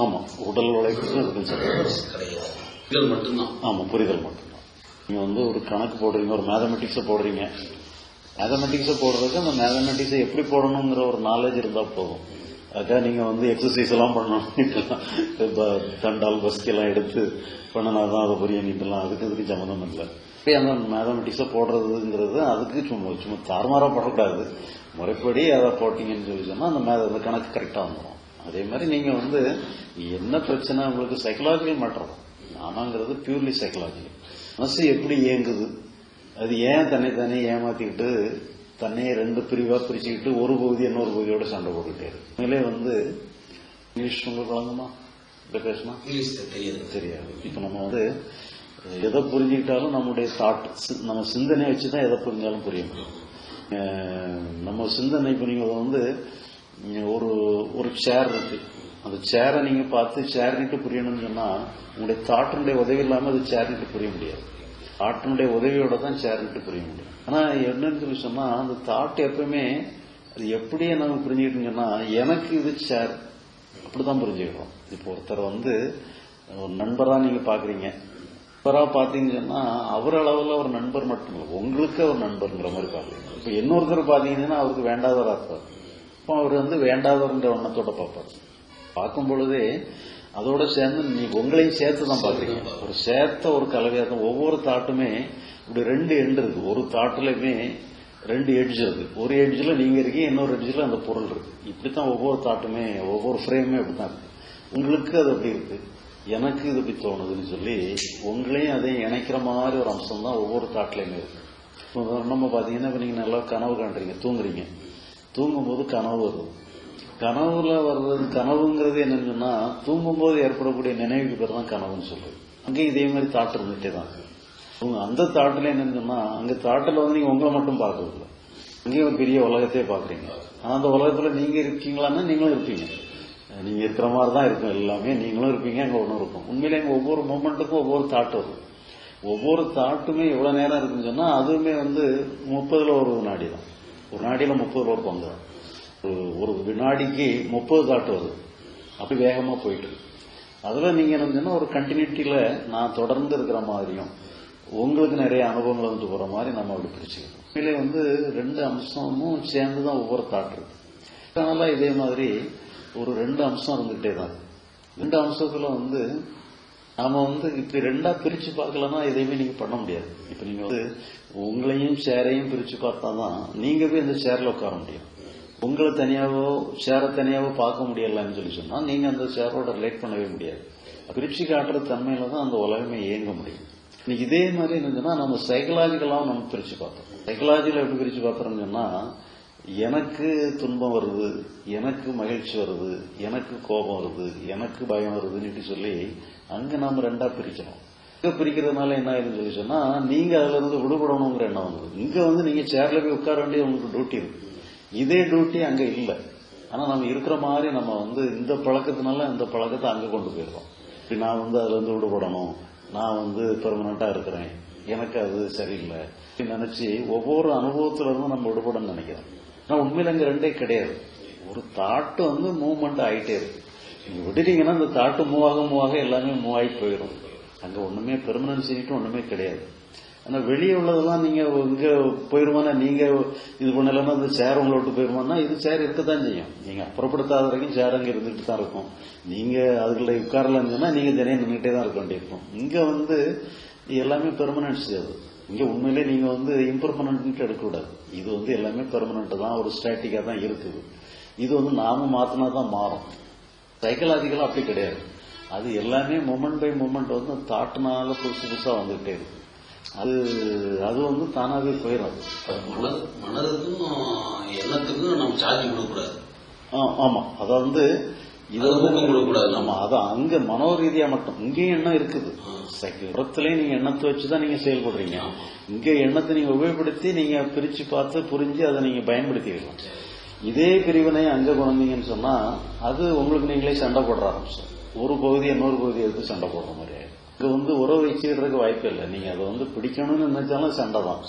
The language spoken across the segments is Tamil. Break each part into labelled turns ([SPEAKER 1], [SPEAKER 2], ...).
[SPEAKER 1] ஆமா உடல் சம்பந்தம்
[SPEAKER 2] கிடையாது மட்டும்தான்.
[SPEAKER 1] ஆமா புரிதல் மட்டும்தான். நீங்க வந்து ஒரு கணக்கு போடுறீங்க ஒரு மேத்தமெட்டிக்ஸை போடுறீங்க. மேத்தமெட்டிக்ஸை போடுறதுக்கு அந்த மேத்தமெட்டிக்ஸை எப்படி போடணுங்கிற ஒரு நாலேஜ் இருந்தா போதும். அதுக்காக நீங்க வந்து எக்ஸசைஸ் எல்லாம் பண்ணணும். தண்டால் பஸ்கி எல்லாம் எடுத்து பண்ணனாதான் அதை புரிய நீட்டலாம் அதுக்கு இதுக்கு சம்மந்தம் இல்லை. அப்படியே அந்த மேத்தமெட்டிக்ஸை போடுறதுங்கிறது அதுக்கு சும்மா சும்மா தாறுமாறா போடக்கூடாது. முறைப்படி அதை போட்டீங்கன்னு சொல்லி சொன்னா அந்த மே அந்த கணக்கு கரெக்டா வந்துடும் அதே மாதிரி நீங்க வந்து என்ன பிரச்சனை உங்களுக்கு சைக்கலாஜிக்கல் மேட்டர் தான் நானாங்கிறது பியூர்லி சைக்கலாஜிக்கல் மனசு எப்படி இயங்குது? அது ஏன் தன்னை தானே ஏமாத்திக்கிட்டு தன்னையே ரெண்டு பிரிவா பிரிச்சுக்கிட்டு ஒரு பகுதி இன்னொரு பகுதியோட சண்டை போட்டுட்டே இருக்கு. உண்மையிலே வந்து இங்கிலீஷ் உங்களுக்கு வழங்குமா? இப்படி பேசினா?
[SPEAKER 2] இங்கிலீஷ் தெரியாது.
[SPEAKER 1] தெரியாது. இப்ப நம்ம வந்து எதை புரிஞ்சுக்கிட்டாலும் நம்முடைய தாட் நம்ம சிந்தனையை வச்சுதான் எதை புரிஞ்சாலும் புரிய முடியும். நம்ம சிந்தனை நீங்க வந்து ஒரு ஒரு சேர் இருக்கு. அந்த சேரை நீங்க பார்த்து சேர்னிட்டு புரியணும்னு சொன்னா உங்களுடைய தாட்டினுடைய உதவி இல்லாம அது சேர்னிட்டு புரிய முடியாது. தாட்டினுடைய உதவியோட தான் சேர்னிட்டு புரிய முடியும். ஆனா என்னன்னு சொல்லி சொன்னா அந்த தாட் எப்பவுமே அது எப்படி நம்ம புரிஞ்சுக்கிட்டோம்னு சொன்னால் எனக்கு இது சேர் அப்படிதான் புரிஞ்சுக்கிறோம் இப்போ ஒருத்தர் வந்து ஒரு நண்பரா நீங்க பாக்குறீங்க நண்பரா பார்த்தீங்கன்னு சொன்னால் அவர் அளவுல ஒரு நண்பர் மட்டும் இல்லை. உங்களுக்கு ஒரு நண்பர்ங்கிற மாதிரி பாக்குறீங்க இப்ப இன்னொருத்தர் பாத்தீங்கன்னா அவருக்கு வேண்டாதவராக இருப்பார் அப்போ அவர் வந்து வேண்டாதவர்ன்ற எண்ணத்தோட பார்ப்பார். பார்க்கும் பொழுதே அதோட சேர்ந்து நீ உங்களையும் சேர்த்து தான் பாக்குறீங்க ஒரு சேர்த்த ஒரு கலவையா தான் ஒவ்வொரு தாட்டுமே இப்படி ரெண்டு எண்டு இருக்கு. ஒரு தாட்டுலயுமே ரெண்டு எட்ஜ் இருக்கு. ஒரு எட்ஜில் நீங்க இருக்கீங்க இன்னொரு எட்ஜில் அந்த பொருள் இருக்கு. இப்படித்தான் ஒவ்வொரு தாட்டுமே ஒவ்வொரு ஃப்ரேமே அப்படித்தான் இருக்கு. உங்களுக்கு அது அப்படி இருக்கு? எனக்கு இது இப்படி தோணுதுன்னு சொல்லி உங்களையும் அதையும் இணைக்கிற மாதிரி ஒரு அம்சம் தான் ஒவ்வொரு தாட்லயுமே இருக்கு. நம்ம பாத்தீங்கன்னா இப்ப நீங்க நல்லா கனவு காண்றீங்க தூங்குறீங்க. தூங்கும்போது கனவு வருது கனவுல வர்றது கனவுங்கிறது என்னன்னு சொன்னா தூங்கும்போது ஏற்படக்கூடிய நினைவுக்கு பேர் தான் கனவுன்னு சொல்லுது அங்கே இதே மாதிரி தாட் இருந்துட்டே தான் அந்த தாட்டில் என்னன்னு சொன்னா அங்க தாட்டில் வந்து நீங்க உங்களை மட்டும் பார்க்கறதில்ல. அங்கேயும் ஒரு பெரிய உலகத்தையே பாக்குறீங்க ஆனா அந்த உலகத்துல நீங்க இருக்கீங்களான்னா நீங்களும் இருப்பீங்க. நீங்க இருக்கிற மாதிரி தான் இருக்கும் எல்லாமே. நீங்களும் இருப்பீங்க அங்க ஒன்றும் இருக்கும். உண்மையில எங்க ஒவ்வொரு மூமெண்ட்டுக்கும் ஒவ்வொரு தாட் வரும். ஒவ்வொரு தாட்டுமே எவ்வளவு நேரம் இருக்குன்னு சொன்னா அதுவுமே வந்து முப்பதுல ஒரு வினாடி தான். ஒரு நாடியில் முப்பது ரூபா இருப்பாங்க ஒரு- வினாடிக்கு முப்பது தாட்டு வருது அப்படி வேகமாக போயிட்டு அதில் நீங்கள் இருந்தீங்கன்னா ஒரு கண்டினியூட்டியில் நான் தொடர்ந்து இருக்கிற மாதிரியும் உங்களுக்கு நிறைய அனுபவங்கள் வந்து போகிற மாதிரி நம்ம அப்படி பிரிச்சுக்கணும். உண்மையிலே வந்து ரெண்டு அம்சமும் சேர்ந்து தான் ஒவ்வொரு தாட் இருக்கு. அதனால இதே மாதிரி ஒரு ரெண்டு அம்சம் இருந்துகிட்டே தான் ரெண்டு அம்சத்தில் வந்து நாம வந்து இப்படி ரெண்டா பிரிச்சு பார்க்கலன்னா எதையுமே நீங்க பண்ண முடியாது. இப்ப நீங்க வந்து உங்களையும் சேரையும் பிரிச்சு பார்த்தாதான் நீங்க போய் இந்த சேர்ல உட்கார முடியும். உங்களை தனியாவோ சேரை தனியாவோ பார்க்க முடியலன்னு சொல்லி சொன்னா நீங்க அந்த சேரோட ரிலேட் பண்ணவே முடியாது. பிரிச்சு காட்டுற தன்மையில தான் அந்த உலகமே இயங்க முடியும். இன்னைக்கு இதே மாதிரி இருந்துச்சுன்னா நம்ம சைக்கலாஜிக்கலாவும் நம்ம பிரிச்சு பார்த்தோம். சைக்கலாஜிக்கலா எப்படி பிரிச்சு பார்த்தோம்னு சொன்னா எனக்கு துன்பம் வருது எனக்கு மகிழ்ச்சி வருது எனக்கு கோபம் வருது எனக்கு பயம் வருதுன்னு சொல்லி அங்க நாம ரெண்டா பிரிக்கிறோம் இங்க பிரிக்கிறதுனால என்ன ஆயிருன்னு சொல்லி சொன்னா நீங்க அதுல இருந்து விடுபடணுங்கிற எண்ணம் வந்தது. இங்க வந்து நீங்க சேர்ல போய் உட்கார வேண்டிய உங்களுக்கு டியூட்டி இருக்கு. இதே டியூட்டி அங்க இல்ல. ஆனா நம்ம இருக்கிற மாதிரி நம்ம வந்து இந்த பழக்கத்தினால இந்த பழக்கத்தை அங்க கொண்டு போயிடுறோம். இப்படி நான் வந்து அதுல இருந்து விடுபடணும். நான் வந்து பெர்மனண்டா இருக்கிறேன். எனக்கு அது சரியில்லை. நினைச்சு ஒவ்வொரு அனுபவத்துல நம்ம விடுபடணும்னு நினைக்கிறோம். ஆனால் உண்மையில அங்க ரெண்டே கிடையாது. ஒரு தாட்டு வந்து மூவ்மெண்ட் ஆகிட்டே இருக்கு. நீங்க விட்டுட்டீங்கன்னா அந்த தாட்டு மூவ் ஆக மூவ் ஆக எல்லாமே மூவ் ஆகி போயிடும். அங்க ஒண்ணுமே பெர்மனன்சிட்டு ஒண்ணுமே கிடையாது. ஆனா வெளியே உள்ளதெல்லாம் நீங்க இங்க போயிருமானா நீங்க இது பண்ணலன்னா அந்த சேர் உங்களை விட்டு போயிருமானா இது சேர் இருக்கத்தான் செய்யும். நீங்க அப்புறப்படுத்தாத வரைக்கும் சேர் அங்க இருந்துட்டு தான் இருக்கும். நீங்க அதுக்குள்ள உட்காரலாம் சொன்னா நீங்க தினையும் நின்றுட்டே தான் இருக்க வேண்டியிருக்கும். இங்க வந்து எல்லாமே பெர்மனன்சி அது. இங்க உண்மையிலே நீங்க வந்து இம்பர்மனன்ட் எடுக்கக்கூடாது. இது வந்து எல்லாமே பெர்மனன்ட் தான் ஒரு ஸ்டாட்டிக்கா தான் இருக்குது. இது வந்து நாம மாத்தினா தான் மாறும். சைக்கலாஜிக்கலா அப்படி கிடையாது. அது எல்லாமே மூமெண்ட் பை மூமெண்ட் வந்து தாட்டுனால புதுசு புதுசா வந்துகிட்டே இருக்கு. அது அது வந்து தானாவே போயிடும்
[SPEAKER 2] மனதுக்கும் எண்ணத்துக்கும் நம்ம சார்ஜ் கொடுக்கக்கூடாது.
[SPEAKER 1] ஆ- ஆமா. அத வந்து இது
[SPEAKER 2] ஊக்கம் கொடுக்கக்கூடாது
[SPEAKER 1] ஆமா அதான் அங்க மனோரீதியா மட்டும். இங்கேயும் எண்ணம் இருக்குது. புறத்திலேயே நீங்க எண்ணத்தை வச்சுதான் நீங்க செயல்படுறீங்க. இங்க எண்ணத்தை நீங்க உபயோகப்படுத்தி நீங்க பிரிச்சு பார்த்து புரிஞ்சு அதை நீங்க பயன்படுத்திக்கலாம் இதே பிரிவினை அங்க குழந்தைங்கன்னு சொன்னா அது உங்களுக்கு நீங்களே சண்டை போடுற ஆரம்பிச்சோம் ஒரு பகுதி இன்னொரு பகுதி எடுத்து சண்டை போடுற மாதிரி ஆயிடும். இங்க வந்து உறவு வச்சுக்கிறதுக்கு வாய்ப்பு இல்லை. நீங்க அதை வந்து பிடிக்கணும்னு நினைச்சாலும் சண்டை தான்.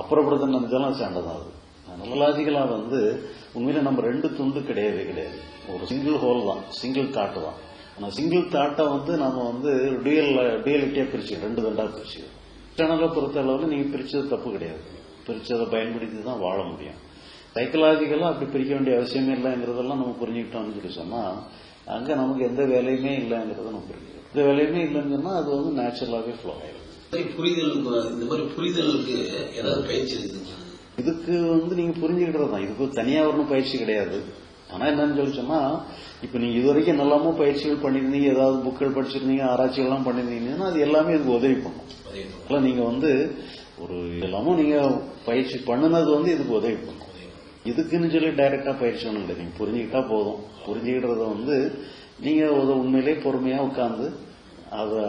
[SPEAKER 1] அப்புறப்படுத்த நினைச்சாலும் சண்டை தான் அது. அனலாஜிக்கலா வந்து உண்மையில நம்ம ரெண்டு துண்டு கிடையவே கிடையாது. ஒரு சிங்கிள் ஹோல் தான் சிங்கிள் தாட்டு தான். ஆனால் சிங்கிள் தாட்டை வந்து நம்ம வந்து டுயல் டுயலிட்டியாக பிரிச்சு ரெண்டு தண்டாக பிரிச்சு சேனலை பொறுத்த அளவில் நீங்கள் பிரிச்சது தப்பு கிடையாது. பிரிச்சதை பயன்படுத்தி தான் வாழ முடியும். சைக்கலாஜிக்கலாக அப்படி பிரிக்க வேண்டிய அவசியமே இல்லைங்கிறதெல்லாம் நம்ம புரிஞ்சுக்கிட்டோம்னு சொல்லி சொன்னால் அங்கே நமக்கு எந்த வேலையுமே இல்லைங்கிறத நம்ம புரிஞ்சுக்கணும். எந்த வேலையுமே இல்லைன்னு சொன்னால் அது வந்து நேச்சுரலாகவே ஃப்ளோ ஆயிடும்
[SPEAKER 2] புரிதல் புரிதலுக்கு இந்த மாதிரி புரிதலுக்கு ஏதாவது பயிற்சி இருக்குங்களா
[SPEAKER 1] இதுக்கு வந்து நீங்க புரிஞ்சுக்கிட்டது தான். இதுக்கு தனியா வரணும் பயிற்சி கிடையாது. ஆனா என்னன்னு சொல்லி சொன்னா இப்ப நீங்க இது வரைக்கும் நல்லாமோ பயிற்சிகள் பண்ணியிருந்தீங்க ஏதாவது புக்கள் படிச்சிருந்தீங்க ஆராய்ச்சிகள்லாம் பண்ணியிருந்தீங்கன்னா அது எல்லாமே இதுக்கு உதவி பண்ணும்.
[SPEAKER 2] அதே
[SPEAKER 1] அதனால நீங்க வந்து ஒரு எல்லாமும் நீங்க பயிற்சி பண்ணினது வந்து இதுக்கு உதவி பண்ணும். இதுக்குன்னு சொல்லி டைரக்டா பயிற்சி ஒன்றும் கிடையாது நீங்க புரிஞ்சுக்கிட்டா போதும். புரிஞ்சுக்கிட்டத வந்து நீங்க ஒரு உண்மையிலே பொறுமையா உட்கார்ந்து அதை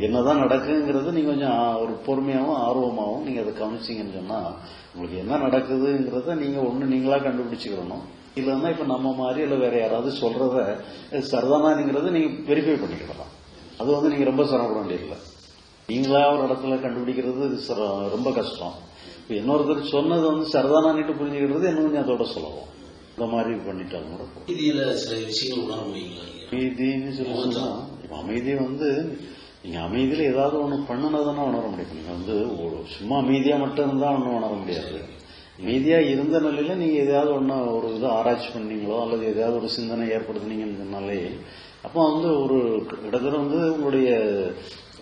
[SPEAKER 1] என்னதான் நடக்குங்கிறது நீங்க கொஞ்சம் ஒரு பொறுமையாவும் ஆர்வமாவும் நீங்க அதை கவனிச்சீங்கன்னு சொன்னா உங்களுக்கு என்ன நடக்குதுங்கிறத நீங்க ஒண்ணு நீங்களா கண்டுபிடிச்சுக்கிறணும் இல்லைன்னா இப்ப நம்ம மாதிரி இல்ல வேற யாராவது சொல்றத சரிதானாங்கிறத நீங்க வெரிஃபை பண்ணிக்கலாம். அது வந்து நீங்க ரொம்ப சிரமப்பட வேண்டியதில்லை. நீங்களா ஒரு இடத்துல கண்டுபிடிக்கிறது ரொம்ப கஷ்டம். இப்ப இன்னொருத்தர் சொன்னது வந்து சரிதானான்னுட்டு புரிஞ்சுக்கிறது இன்னும் கொஞ்சம் அதோட சுலபம். இந்த மாதிரி
[SPEAKER 2] நீங்க?
[SPEAKER 1] அமைதின்னு சொல்லி சொன்னா அமைதி வந்து நீங்க அமைதியில ஏதாவது ஒன்று பண்ணுனதுன்னா உணர முடியும். நீங்க வந்து ஒரு சும்மா அமைதியா மட்டும் இருந்தா ஒன்றும் உணர முடியாது. அமைதியா இருந்த நிலையில நீங்க எதையாவது ஒண்ணு ஒரு இது ஆராய்ச்சி பண்ணீங்களோ அல்லது எதையாவது ஒரு சிந்தனை ஏற்படுத்துனீங்கன்னு சொன்னாலே அப்போ வந்து ஒரு இடத்துல வந்து உங்களுடைய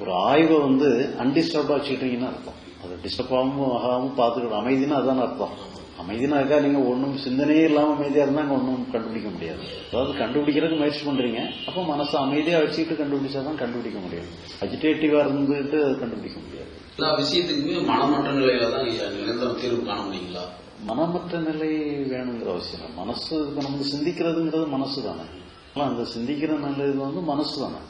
[SPEAKER 1] ஒரு ஆய்வை வந்து அன்டிஸ்டர்பாக வச்சுக்கிட்டீங்கன்னு அர்த்தம். அது டிஸ்டர்ப் ஆகாம ஆகாமல் பார்த்துக்கணும் அமைதினா அதான் அர்த்தம். அமைதினாக்கா நீங்க ஒன்றும் சிந்தனையே இல்லாம அமைதியா இருந்தா அங்க ஒன்றும் கண்டுபிடிக்க முடியாது. அதாவது கண்டுபிடிக்கிறதுக்கு முயற்சி பண்றீங்க. அப்போ மனசை அமைதியா வச்சுக்கிட்டு கண்டுபிடிச்சாதான் கண்டுபிடிக்க முடியும். அஜிடேட்டிவா இருந்துட்டு கண்டுபிடிக்க முடியாது.
[SPEAKER 2] எல்லா விஷயத்துக்குமே மனமற்ற நிலையில தான் நீங்க நிரந்தர தீர்வு காண முடியுங்களா?
[SPEAKER 1] மனமற்ற நிலை வேணுங்கிற அவசியம் இல்லை. மனசு இப்ப நமக்கு சிந்திக்கிறதுங்கிறது மனசு தானே. அந்த சிந்திக்கிற நிலை இது வந்து மனசு தானே.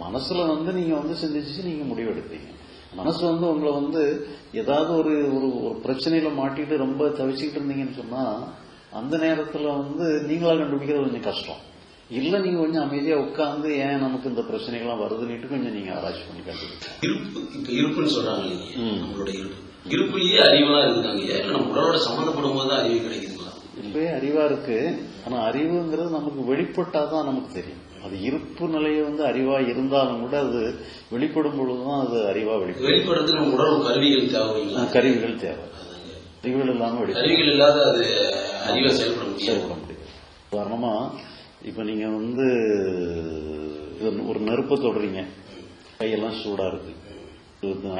[SPEAKER 1] மனசுல வந்து நீங்க வந்து சிந்திச்சு நீங்க முடிவெடுப்பீங்க. மனசு வந்து உங்களை வந்து ஏதாவது ஒரு ஒரு ஒரு பிரச்சனையில மாட்டிட்டு ரொம்ப தவிச்சுக்கிட்டு இருந்தீங்கன்னு சொன்னா அந்த நேரத்துல வந்து நீங்களா கண்டுபிடிக்கிறது கொஞ்சம் கஷ்டம். இல்ல நீங்க கொஞ்சம் அமைதியா உட்கார்ந்து ஏன் நமக்கு இந்த பிரச்சனைகள்லாம் வருதுன்னுட்டு கொஞ்சம் நீங்க ஆராய்ச்சி பண்ணி கண்டுபிடிக்கலாம்
[SPEAKER 2] இருப்பு இப்ப இருப்புன்னு சொல்றாங்க. நம்மளோட இருப்பு. இருப்புலயே அறிவெல்லாம் இருக்குதாங்க ஏன் நம்ம உடலோட சம்மந்தப்படும் போது தான் அறிவு கிடைக்குதுங்களா?
[SPEAKER 1] இப்பவே அறிவா இருக்கு. ஆனா அறிவுங்கிறது நமக்கு வெளிப்பட்டாதான் நமக்கு தெரியும். அது இருப்பு நிலையை வந்து அறிவா இருந்தாலும் கூட அது வெளிப்படும் பொழுதுதான் அது அறிவா வெளிப்படும்.
[SPEAKER 2] வெளிப்படுறதுக்கு நம்ம உடல் கருவிகள் தேவைங்களா
[SPEAKER 1] கருவிகள் தேவை. அறிவுகள் இல்லாம
[SPEAKER 2] கருவிகள் இல்லாத அது அறிவை செயல்பட முடியாது.
[SPEAKER 1] செயல்பட முடியும் உதாரணமா இப்ப நீங்க வந்து ஒரு நெருப்பை தொடுறீங்க. கையெல்லாம் சூடா இருக்கு.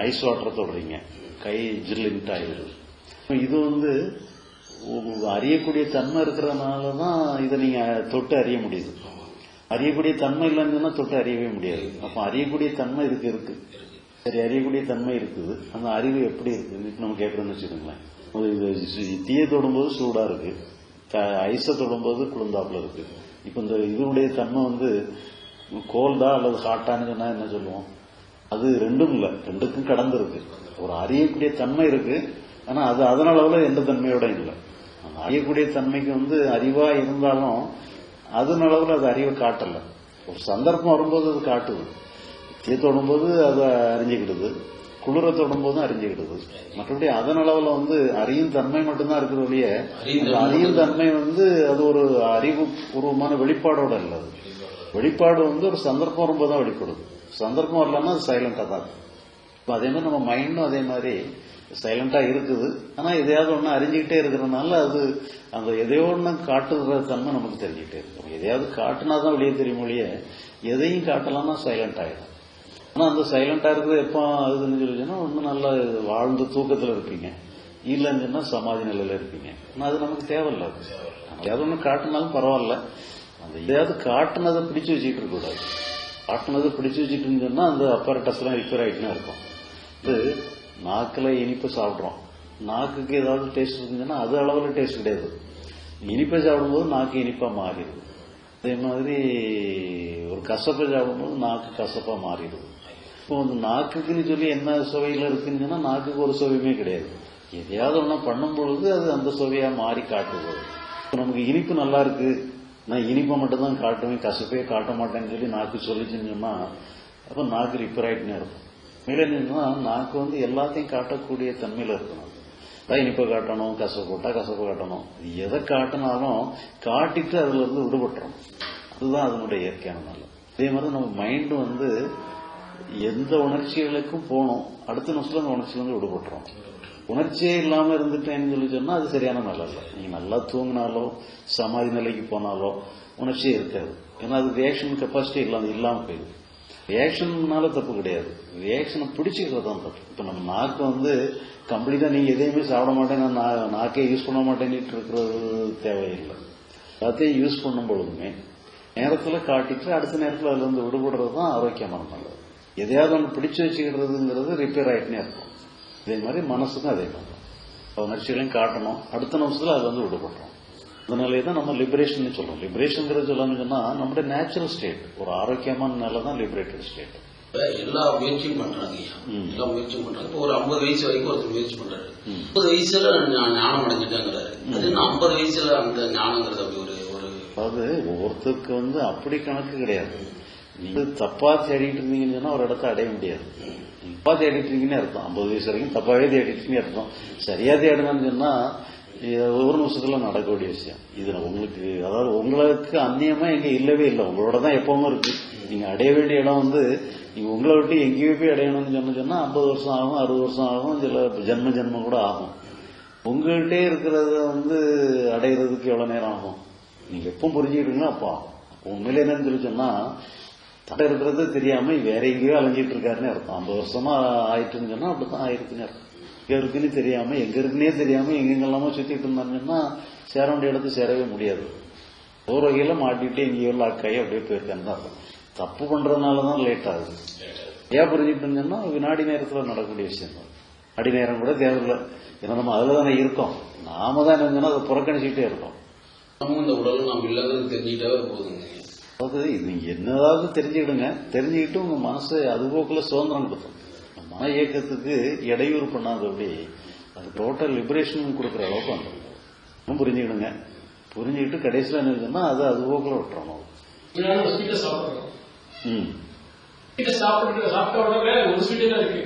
[SPEAKER 1] ஐஸ் வாட்டரை தொடுறீங்க. கை ஜில்லுன்ட்டு ஆயிடுது இது வந்து அறியக்கூடிய தன்மை இருக்கிறதுனால தான் இதை நீங்க தொட்டு அறிய முடியுது. அறியக்கூடிய தன்மை இல்லைன்னு சொன்னா தொட்டு அறியவே முடியாது. அப்ப அறியக்கூடிய தன்மை இதுக்கு இருக்கு. சரி அறியக்கூடிய தன்மை இருக்குது. அந்த அறிவு எப்படி இருக்கு நம்ம கேட்கறோம்னு வச்சுக்கோங்களேன். இது தீயை தொடும்போது சூடா இருக்கு. ஐஸை தொடும்போது குளிர்ந்தாப்புல இருக்கு. இப்ப இந்த இதனுடைய தன்மை வந்து கோல்டா அல்லது ஹாட்டான்னு சொன்னா என்ன சொல்லுவோம்? அது ரெண்டும் இல்லை. ரெண்டுக்கும் கடந்து இருக்கு. ஒரு அறியக்கூடிய தன்மை இருக்கு. ஆனா அது அதனால எந்த தன்மையோட இல்லை. அறியக்கூடிய தன்மைக்கு வந்து அறிவா இருந்தாலும் அதன் அளவுல அது அறிவை காட்டல. ஒரு சந்தர்ப்பம் வரும்போது அது காட்டுது. தீ தொடும்போது அதை அறிஞ்சுக்கிடுது. குளிர தொடும்போதும் அறிஞ்சுக்கிடுது. மற்றபடி அதன் அளவுல வந்து அறியும் தன்மை மட்டும்தான் இருக்கிற ஒழிய
[SPEAKER 2] அறியும்
[SPEAKER 1] தன்மை வந்து அது ஒரு அறிவு பூர்வமான வெளிப்பாடோட இல்லை அது. வெளிப்பாடு வந்து ஒரு சந்தர்ப்பம் வரும்போது தான் வெளிப்படுது. சந்தர்ப்பம் வரலன்னா அது சைலண்டா தான் இப்போ அதே மாதிரி நம்ம மைண்டும் அதே மாதிரி சைலண்டா இருக்குது. ஆனா எதையாவது ஒன்று அறிஞ்சுக்கிட்டே இருக்கிறதுனால அது அந்த எதையோ ஒண்ணு காட்டுற தன்மை நமக்கு தெரிஞ்சுக்கிட்டே இருக்கும் எதையாவது காட்டுனா தான் வெளியே தெரியும் மொழியே எதையும் காட்டலாம்னா சைலண்ட் ஆயிடும். ஆனா அந்த சைலண்டா இருக்கிறது எப்போ ஆகுதுன்னு சொல்லிச்சுன்னா ஒன்றும் நல்லா வாழ்ந்த தூக்கத்துல இருப்பீங்க. இல்லைன்னு சொன்னா சமாதி நிலையில இருப்பீங்க. ஆனா அது நமக்கு தேவையில்ல அது. எதையாவது ஒண்ணு காட்டினாலும் பரவாயில்ல. அந்த எதையாவது காட்டுனதை பிடிச்சு வச்சுக்கிட்டு இருக்கக்கூடாது. காட்டுனதை பிடிச்சு வச்சுட்டு சொன்னால் அந்த அப்பரட்டஸ்லாம் ரிப்பேர் ஆயிட்டுனா இருக்கும். இது நாக்கில் இனிப்பு சாப்பிட்றோம். நாக்குக்கு ஏதாவது டேஸ்ட் இருந்துச்சுன்னா அது அளவில் டேஸ்ட் கிடையாது. இனிப்பை சாப்பிடும்போது நாக்கு இனிப்பாக மாறிடுது. அதே மாதிரி ஒரு கசப்பை சாப்பிடும்போது நாக்கு கசப்பாக மாறிடுது. இப்போ வந்து நாக்குக்குன்னு சொல்லி என்ன சுவையில் இருக்குன்னு நாக்குக்கு ஒரு சுவையுமே கிடையாது. எதையாவது ஒன்றா பண்ணும் பொழுது அது அந்த சுவையாக மாறி காட்டுது. இப்போ நமக்கு இனிப்பு நல்லா இருக்கு. நான் இனிப்பை மட்டும் தான் காட்டுவேன் கசப்பே காட்ட மாட்டேன்னு சொல்லி நாக்கு சொல்லிச்சுன்னு சொன்னால் அப்போ நாக்கு ரிப்பேர் ஆயிட்டுனே இருக்கும். மேலே நாக்கு வந்து எல்லாத்தையும் காட்டக்கூடிய தன்மையில் இருக்கணும். அதான் இனிப்பை காட்டணும் கசப்பு போட்டா கசப்பு காட்டணும். எதை காட்டினாலும் காட்டிட்டு அதுல இருந்து விடுபட்டுறோம் அதுதான் அதனுடைய இயற்கையான நல்ல. அதே மாதிரி நம்ம மைண்டு வந்து எந்த உணர்ச்சிகளுக்கும் போகணும். அடுத்த நிமிஷத்துல அந்த உணர்ச்சியிலிருந்து விடுபட்டுறோம். உணர்ச்சியே இல்லாம இருந்துட்டேன்னு சொல்லி சொன்னா அது சரியான நல்ல இல்லை நீங்க நல்லா தூங்கினாலோ சமாதி நிலைக்கு போனாலோ உணர்ச்சியே இருக்காது. ஏன்னா அது ரியாக்ஷன் கெப்பாசிட்டி இல்லாம இல்லாம போயிடுது. ரியாக்ஷன்னால தப்பு கிடையாது. ரியாக்ஷனை பிடிச்சிக்கிறது தான் தப்பு. இப்போ நம்ம நாக்கு வந்து கம்ப்ளீட்டாக நீங்கள் எதையுமே சாப்பிட மாட்டேன் நான் நாக்கே யூஸ் பண்ண மாட்டேன்னுட்டு இருக்கிறது தேவையில்லை. எல்லாத்தையும் யூஸ் பண்ணும் பொழுதுமே நேரத்தில் காட்டிட்டு அடுத்த நேரத்தில் அதுலேருந்து விடுபடுறது தான் ஆரோக்கியமான நல்லது. எதையாவது ஒன்று பிடிச்சு வச்சுக்கிறதுங்கிறது ரிப்பேர் ஆகிட்டுனே இருக்கும். இதே மாதிரி மனசுக்கும் அதே மாதிரி. தான் உணர்ச்சிகளையும் காட்டணும். அடுத்த நிமிஷத்தில் அதுலேருந்து விடுபடுறோம். அதனாலே தான் நம்ம லிபரேஷன் சொல்றோம். லிபரேஷன்ங்கிறது சொல்லணும்னு நம்முடைய நேச்சுரல் ஸ்டேட் ஒரு ஆரோக்கியமான நிலை தான் லிபரேட்டட் ஸ்டேட்
[SPEAKER 2] எல்லா முயற்சியும் பண்றாங்க. எல்லா முயற்சியும் பண்றாங்க. இப்போ ஒரு ஐம்பது வயசு வரைக்கும் ஒருத்தர் முயற்சி பண்றாரு.
[SPEAKER 1] ம்.
[SPEAKER 2] முப்பது வயசுல ஞானம் அடைஞ்சிட்டேங்கிறாரு. அது ஐம்பது வயசுல அந்த ஞானங்கிறது அப்படி ஒரு ஒரு
[SPEAKER 1] அதாவது ஒவ்வொருத்தருக்கு வந்து அப்படி கணக்கு கிடையாது. நீங்க தப்பா தேடிட்டு இருந்தீங்கன்னு சொன்னா ஒரு இடத்த அடைய முடியாது. தப்பா தேடிட்டு இருக்கீங்கன்னு அர்த்தம். ஐம்பது வயசு வரைக்கும் தப்பாவே தேடிட்டு இருக்கீங்கன்னு அர்த்தம். சரியா தேடணும்னு சொன்னா ஒரு நிமிஷத்துல நடக்கக்கூடிய விஷயம். இது உங்களுக்கு அதாவது உங்களுக்கு அந்நியமா எங்க இல்லவே இல்லை. உங்களோட தான் எப்பவுமே இருக்கு. நீங்க அடைய வேண்டிய இடம் வந்து நீங்க உங்களை விட்டு எங்கேயோ போய் அடையணும்னு சொன்ன சொன்னா ஐம்பது வருஷம் ஆகும் அறுபது வருஷம் ஆகும் சில ஜென்ம ஜென்மம் கூட ஆகும். உங்கள்கிட்டே இருக்கிறத வந்து அடையிறதுக்கு எவ்வளவு நேரம் ஆகும்? நீங்க எப்போ புரிஞ்சுக்கிட்டீங்கன்னா அப்போ ஆகும். உண்மையில என்னன்னு சொல்லி சொன்னா தடை இருக்கிறது தெரியாம வேற எங்கேயோ அலைஞ்சிட்டு இருக்காருன்னு அர்த்தம். ஐம்பது வருஷமா ஆயிட்டுன்னு சொன்னா அப்படித்தான் ஆயிருக்குன்னு அர்த்தம். எங்க இருக்குன்னு தெரியாம எங்க இருக்குன்னே தெரியாம எங்கெங்கெல்லாமோ சுத்திட்டு இருந்தாங்கன்னா சேர வேண்டிய இடத்துக்கு சேரவே முடியாது. ஒரு வகையில மாட்டிட்டு எங்கேயோ லாக்காயி அப்படியே போயிருக்கான்னு தான் தப்பு பண்றதுனால தான் லேட் ஆகுது. ஏன் புரிஞ்சுக்கிட்டு சொன்னா வினாடி நேரத்துல நடக்கக்கூடிய விஷயம் தான் அடி நேரம் கூட தேவையில்லை. ஏன்னா நம்ம அதுல தானே இருக்கோம். நாம தான் என்ன சொன்னா அதை புறக்கணிச்சுக்கிட்டே இருக்கோம்.
[SPEAKER 2] நம்ம இந்த உடலும் நாம் இல்லைங்கிறது தெரிஞ்சுக்கிட்டே போகுதுங்க.
[SPEAKER 1] அதாவது நீங்க என்னதாவது தெரிஞ்சுக்கிடுங்க. தெரிஞ்சுக்கிட்டு உங்க மனசு அதுபோக்குல சுதந்திரம் கொடுக்கும். மன இயக்கத்துக்கு இடையூறு பண்ணாதபடி அது டோட்டல் லிபரேஷன் கொடுக்குற அளவுக்கு வந்துடும் புரிஞ்சுக்கிடுங்க. புரிஞ்சுக்கிட்டு கடைசியில் என்ன இருக்குன்னா அது அதுபோக்குல விட்டுறணும் ம்.
[SPEAKER 3] சாப்பிட்டு சாப்பிட்ட உடனே ஒரு ஸ்வீட்டே தான் இருக்கு.